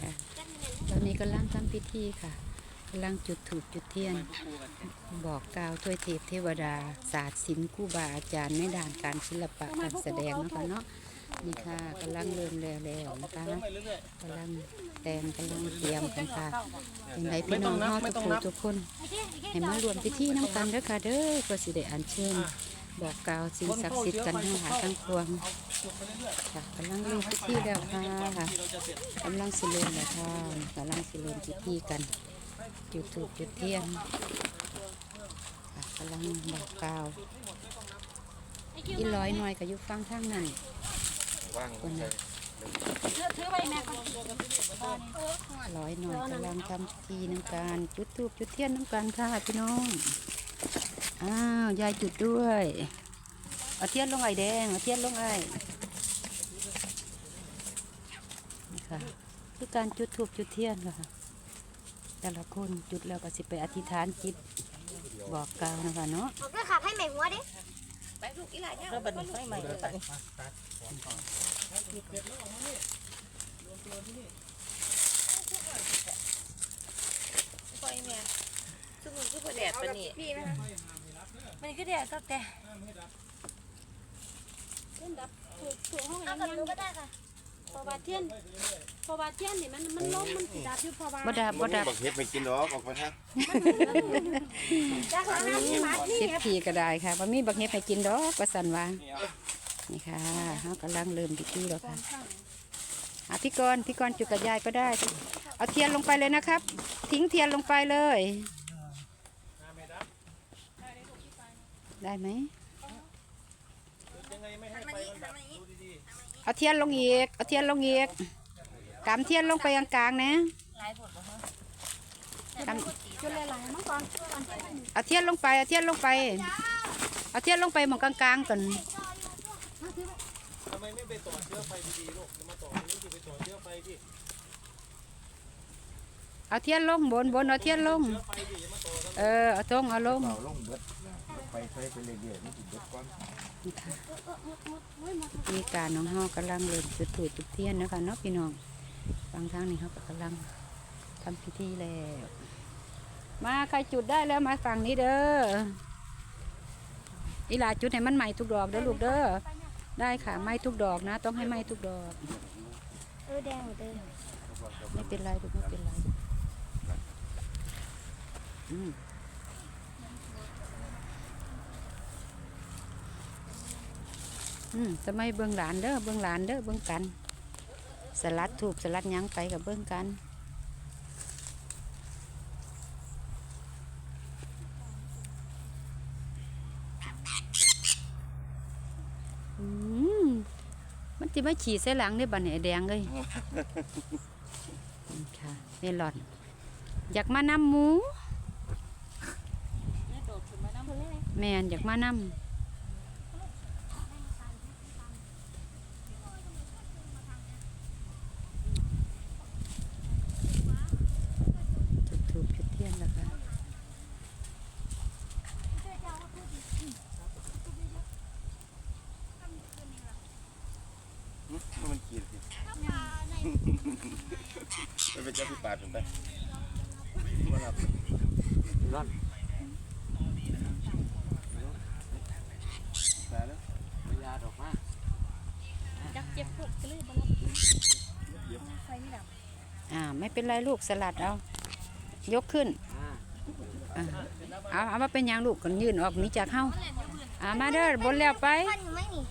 ค่ะตอนนี้กำลังทำพิธีค่ะกำลังจุดถูกจุดเทียน บอกกล่าวถ้วยเทพเทวดา ศาสตร์ศิลป์ครูบาอาจารย์ในด้านการศิลปะการแสดงเนาะคะเนาะนี่ค่ะกำลังเริ่มแล้วแล้วนะคะกำลังแต่งกำลังเตรียมกันค่ะเป็นไรพี่น้องเฮาทุกคนทุกคนให้มารวมพิธีน้ำกันเด้อค่ะเด้อเพื่อสิได้อัญเชิญบอกกล่าวสิ่งศักดิ์สิทธิ์กันทั้งหลายทั้งปวง ค่ะกำลังเริ่มพิธีแล้วค่ะกำลังสิเริ่มแล้วค่ะกำลังสิเริ่พิธีกันจุดถูกจุดเทียนค่ะกำลังบอกกล่าวอีร้อยหน่อยกับยุฟังทางนั้นว่างคนน่ะถือไปแม่ก่อนร้อยหน่อยกำลังทำพิธีน้ำการจุดถูกจุดเทียนน้ำการค่ะพี่น้องอ้าวยายจุดด้วย เอาเทียนลงไอแดงเอาเทียนลงไอนี่ค่ะคือการจุดถูกจุดเทียนค่ะแต่ละคนจุดแล้วก็สิไปอธิษฐานจิตบอกกล่าวนะคะเนาะผมก็ขับให้แม่หัวดิแล้วบัดนี้ไฟใหม่เลยตัดปล่อยแม่ซึ่งมันคือประแดดปะนี่พี่ไหมมันคือแดดก็แต่ เทียนดับถูกถูกห้องเอายังกับยังหนูก็ได้ค่ะเพราะว่าเทียนเพราะว่าเทียนนี่มันมันล้มมันสิดับอยู่เพราะว่าบ่ดับบ่ดับบักเห็ดไปกินหรอกออกไปฮะจ้าค่ะน้ำหมาที่สิบทีก็ได้ค่ะบ่มีบักเห็ดให้กินดอกว่าซั่นว่านี่ค่ะเฮากำลังเริ่มพิธีแล้วค่ะอะพี่กรณ์พี่กรณ์จุดกับยายก็ได้ เอาเทียนลงไปเลยนะครับ ทิ้งเทียนลงไปเลย ได้ไหม เอาเทียนลงอีก เอาเทียนลงอีกกำเทียนลงไปกลางๆนะกำจุดหลายมังก่อนก่อนเอาเทียนลงไป เอาเทียนลงไป เอาเทียนลงไปหมองกลางๆก่อนทำไมไม่ไปต่อเชื้อไฟดีๆลูกจะมาต่อนี้จะไปต่อเชื้อไฟที่ เอาเทียนลงบนบนเอาเทียนลงไฟดิอย่ามาต่อกันเออเอาตรงเอาลงเป่าลงเบิดไปใช้ไปเรื่อยๆนี่ติดเบิดก่อนมีการน้องเฮากำลังเริ่มจุดถูกจุดเทียนนะคะเนาะพี่น้องบางทางนี่เขาก็กำลังทำพิธีแล้ว มาใครจุดได้แล้วมาฝั่งนี้เด้ออีหลาจุดให้มันใหม่ทุกดอกเด้อลูกเด้อได้ค่ะไหม้ทุกดอกนะ ต้องให้ไหม้ทุกดอก เออแดงหมดเลยไม่เป็นไรลูกไม่เป็นไร อืมอืมจะไม่เบื้องหลานเด้อเบื้องหลานเด้อเบื้องกัน สลัดถูกสลัดหยั้งไปกับเบื้องกันอืมมันจะไม่ฉี่ใส่หลังได้บันเนี่ยแดงเลยนี่ค่ะเมลอน อยากมานำหมู แม่นอยากมานำจุดถูกจุดเทียนแล้วค่ะมันกินสิไปเป็นเจ้าพี่ปาดผมไปมารับร่อน ตายแล้ว ยาดอกมา จักเจ็บพวกก็เลยบ่รับ ไฟไม่ดับ อ่าไม่เป็นไรลูกสลัดเอา ยกขึ้นอ่าเอาเอามาเป็นหยางลูกกันยื่นออกหนี้จากเฮาอ่ามาเด้อบนแล้วไปพันอยู่ไหมนี่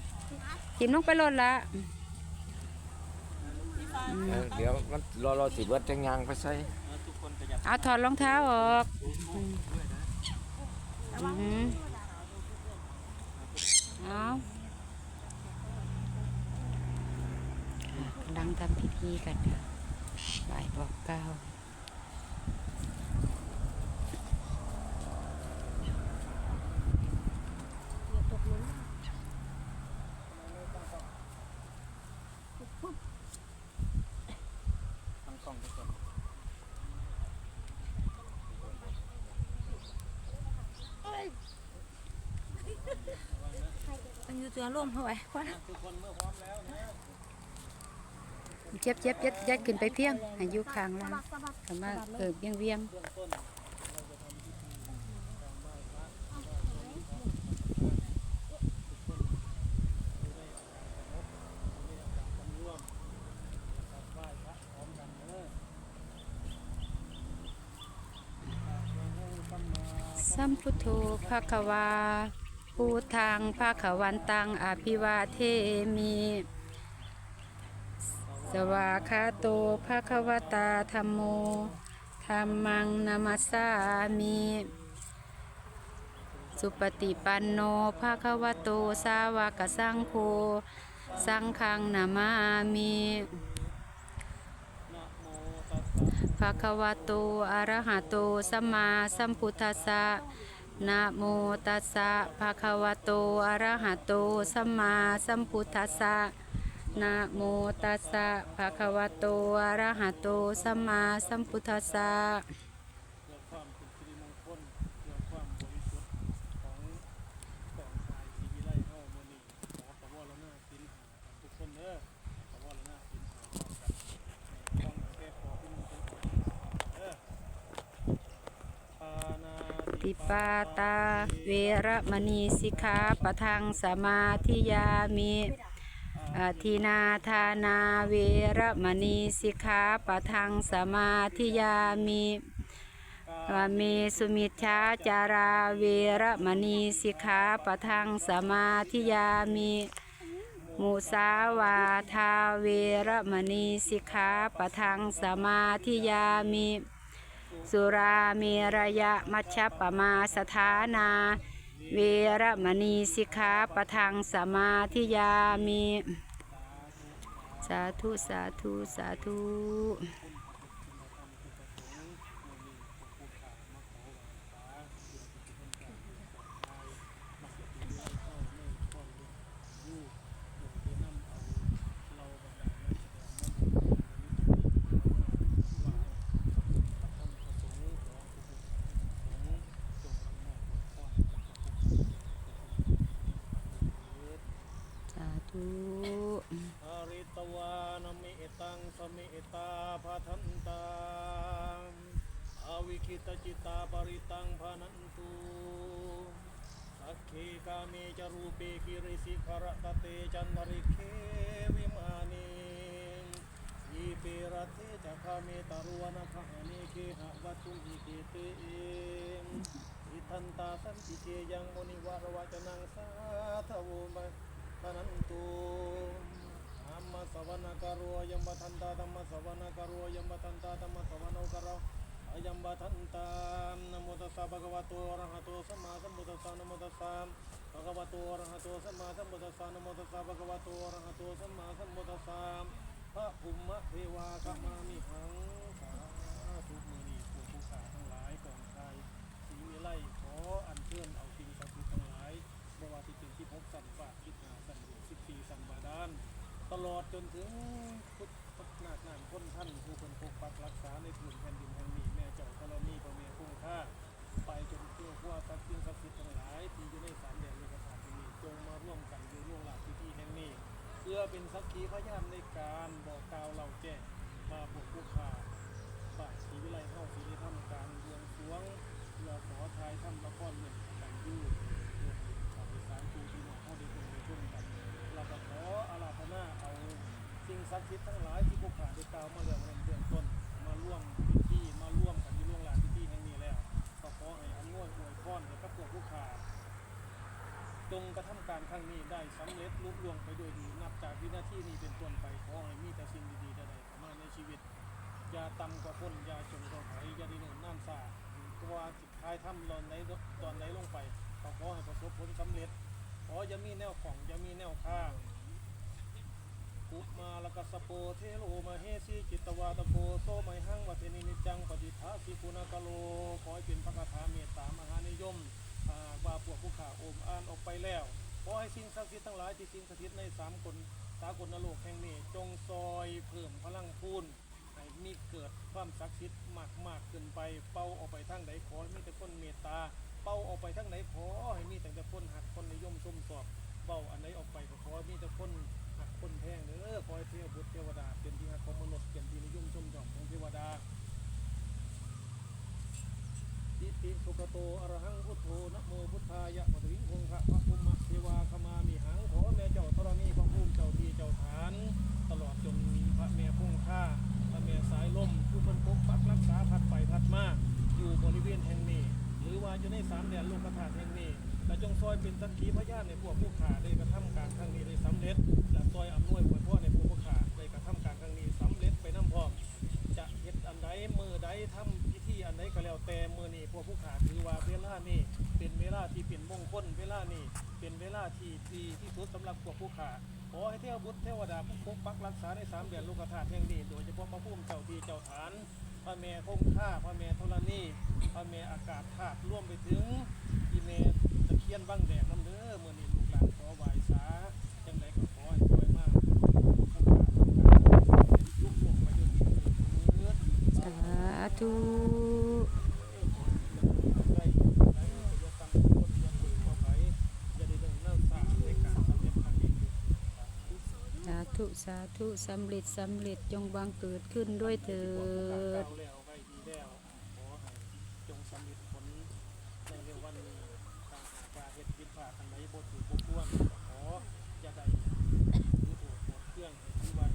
ทิมลงไปโลดละเออเดี๋ยวมันรอรอสิเบิดจังยางไปใส่ทุกคนขยับเอาถอดรองเท้าออกอืมอือหือเอาอ่ากำลังทำพิธีกันค่ะ บ่ายบอกกล่าวตั้งกล้องทุกคนมันอยู่ตัวร่มเข้าไปว่าทุกคน เมื่อพร้อมแล้วนะเจ็บเจ็บยัดยัดขึ้นไปเพียงให้อยู่ข้างล่างสะบักคำว่าเออเวียงเวียงเบื้องต้นเราจะทำพิธีการไหว้พระทุกคนอยู่ในอาการสงบอยู่ในอาการสำรวมนะครับไหว้พระพร้อมกันเด้ออะระหังสัมมาสัมพุทโธภะคะวาปูทางภะคะวันตังอภิวาเทมิส วาคาโตภะคะวตาธัมโมธัมมังนามัสสามิสุปฏิปันโนภะคะวะโต สาวกสังโฆ สังฆังนามามินะโมตัสสะภะคะวะโต อะระหะโต สัมมาสัมพุทธัสสะนะโมตัสสะภะคะวะโต อะระหะโต สัมมาสัมพุทธัสสะ นะโมตัสสะภะคะวะโตอะระหะโตสัมมาสัมพุทธัสสะเพื่อความเป็นสิริมงคลเพื่อความบริสุทธิ์ของกขวรนาสินหาทุกคนเด้อขอวรนาสินหาพร้อมกันในต้องแก้ขอที่มึงเป็นเด้อปานาติปาตา เวระมณีสิกขาปะทังสมาธิยามิ อาทินาทานาเวรมณีสิกขาปะทังสมาธิยามิวาเมสุมิชาจาราเวรมณีสิกขาปะทังสมาธิยามิมุสาวาทาเวรมณีสิกขาปะทังสมาธิยามิสุราเมระยะมัชฌปมาสถานา เวระมณีสิกขาประทังสมาธิยามี สาธุ สาธุ สาธุ สาธุ อาริตวานมิตังสมิตาภาทันตังอวิคิตจิตาปริตังพานันตุสักขีกาเมจรูเปกิริสิขรตเตจันทริเควิมานียีเปรเทจะคาเมตารวนภาเนเคหะวัตุมิเกเตเออิทันตาสันติเกยังมุนิวารวจนังสาทวมะทนันตุธรรมสวนาการุยัมบัทันตาธรรมสวนาการุยัมบัทันตาธรรมสวนาการุ อายัมบัทันตามนโมตัสสะภะคะวะโตอะระหะโตสัมมาสัมพุทธัสสะนโมตัสสะภะคะวะโตอะระหะโตสัมมาสัมพุทธัสสะนโมตัสสะภะคะวะโตอะระหะโตสัมมาสัมพุทธัสสะพระภูมิเทวาขมามิหังสาธุมือนีผู้ผู้ขาทั้งหลายกองชายศรีวิไลขออัญเชิญเอาสิ่งศักดิ์สิทธิ์ทั้งหลายบว่าที่เป็นที่พบสันฝาคิดหาสันอยู่สิบปีสันบาดาลตลอดจนถึงพุทธนาคนานพ้นท่านผู้คนปกปักรักษาในผืนแผ่นดินแห่งนี้ารณีพระเมียคุ้งค่า ไปจนเพื่อพวกสัตว์สิ่งศักดิ์สิทธิ์ทั้งหลายที่อยู่ในสามแดนโลกธาตุนี้จงมาร่วมกันอยู่ร่วงหลับพิธีแห่งนี้เพื่อเป็นสักขีพยานในการบอกกล่าวเราแจ้งมาบุกผู้ขาฝ่ายศรีวิไลเข้าศรีได้ทำการบวงสรวงเพื่อขอทายทำละครเรื่องกันยูเรื่องข่าวสารคูที่หนองเข้าด้ตรงในช่วงกันเราก็ขออาราธนาเอาสิ่งศักดิ์สิทธิ์ทั้งหลายที่ผู้ขาได้กล่าวมาเรื่องในเบื้องต้นมาร่วมพิธีมาร่วมกันอยู่ร่วงลานพิธีแห่งนี้แล้วก็ขอให้อำนวยอวยพรให้กับพวกผู้ขา จงกระทำการครั้งนี้ได้สำเร็จลุล่วงไปด้วยดี นับจากวินาทีนี้เป็นต้นไปขอให้มีแต่สิ่งดีๆใดๆเข้ามาในชีวิตอย่าต่ำกว่าพ้นอย่าจนกว่าไผอย่าดีโน่นน้ำสาเพราะว่าสิท้ายถ้ำตอนไหนตอนไหนลงไปก็ขอให้ประสบผลสำเร็จขออย่ามีแนวของอย่ามีแนวข้างกุมาลกัสโปเทโลมาเฮสีจิตวาตโปโซไมหังวัเทนินิจังปฏิภาสิกุณากะโลขอให้เป็นพระคาถาเมตตามหานิยม หากว่าพวกผู้ข่าโอมอ่านออกไปแล้วขอให้สิ่งศักดิ์สิทธิ์ทั้งหลายที่สิ่งศักดิ์สิทธิ์ในสามคนสากลนโลกแห่งนี้จงซอยเพิ่มพลังพูนให้มีเกิดความศักดิ์สิทธิ์มากมากขึ้นไป เป้าออกไปทางใดขอให้มีแต่คนเมตตา เป้าออกไปทางไหนขอให้มีแต่คนหักคนนิยมชมสอบเป้าอันไหนออกไปก็ขอให้มีแต่คนหักคนแพงเด้อขอให้เทวบุตรเทวดาเป็นที่หักของ ติสุปโตอรหังพุทโธนะโมพุทธายะปะวิงคงคะพระภูมิเทวาขมามีหังขอแม่เจ้าธรณีพระภูมิเจ้าที่เจ้าฐาน ตลอดจนมีพระแม่คงค่าพระแม่สายลมผู้เป็นปกปักรักษาพัดไปพัดมาอยู่บริเวณแห่งนี้ หรือว่าอยู่ในสามแดนโลกธาตุแห่งนี้และจงซอยเป็นสักขีพยานในพวกผู้ขาได้กระทำการครั้งนี้ได้สำเร็จ และซอยอำนวยผล ลาที่เป็นมงคลเวลานี้เป็นเวลาที่ดีที่สุดสำหรับพวกผู้ขาขอให้เทวบุตรเทวดาผู้ปกปักรักษาในสามเดือนลูกธาตุแห่งนี้โดยเฉพาะพระพุ่มเจ้าที่เจ้าฐานพระแม่คงค่าพระแม่ธรณีพระแม่อากาศธาตุร่วมไปถึงอีเมตะเคียนบังแดงน้ำเด้อมื่อนี้ลูกหลานขอไหว้สาจังไดก็ขอให้ช่วยมากลูกหลงมาอยู่ที่เกิด สาธุ สาธุสำเร็จสำเร็จจงบังเกิดขึ้นด้วยเถิดจงสำเร็จผลในเร็ววันนี้ตาหากาเหตุผิดพลาดอันบ่ถือบ่วรขออย่าได้ถือถูกหมดเครื่องที่ว่า